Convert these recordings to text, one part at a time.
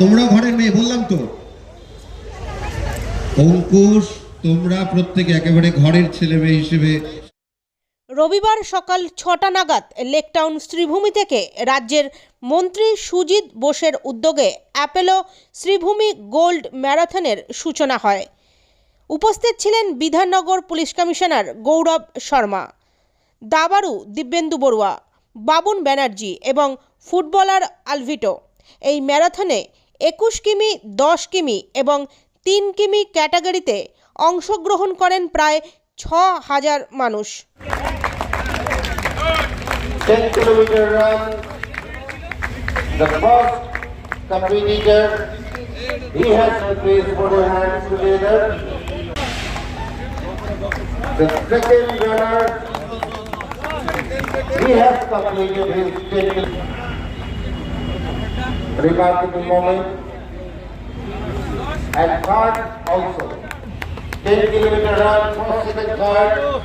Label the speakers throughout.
Speaker 1: তোমরা ঘরের মেয়ে, বললাম তো। অঙ্কুশ, তোমরা প্রত্যেকে একেবারে ঘরের ছেলে মেয়ে হিসেবে।
Speaker 2: রবিবার সকাল ছটা নাগাদ লেকটাউন শ্রীভূমি থেকে রাজ্যের মন্ত্রী সুজিত বোসের উদ্যোগে অ্যাপেলো শ্রীভূমি গোল্ড ম্যারাথনের সূচনা হয়। উপস্থিত ছিলেন বিধাননগর পুলিশ কমিশনার গৌরব শর্মা দাবারু দিব্যেন্দু বড়ুয়া, বাবুন ব্যানার্জি এবং ফুটবলার আলভিটো। এই ম্যারাথনে একুশ কিমি দশ কিমি এবং তিন কিমি ক্যাটাগরিতে অংশগ্রহণ করেন প্রায় ছ হাজার মানুষ।
Speaker 3: Remarkable moment. And third also, 10 kilometer run, first, second, third,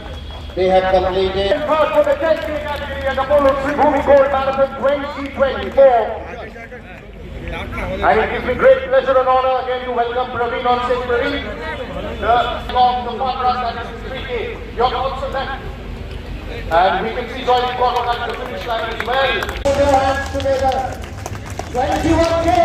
Speaker 3: they have completed.
Speaker 4: First for the 10 K category and the Polo Bhumi Gold Marathon 2024. And it gives me great pleasure and honor again to welcome Praveen on stage. Praveen, the long, the run that is 3K. You're also left. And we can see Joy Gordon at the finish line as well.
Speaker 3: Put your hands together. 21K,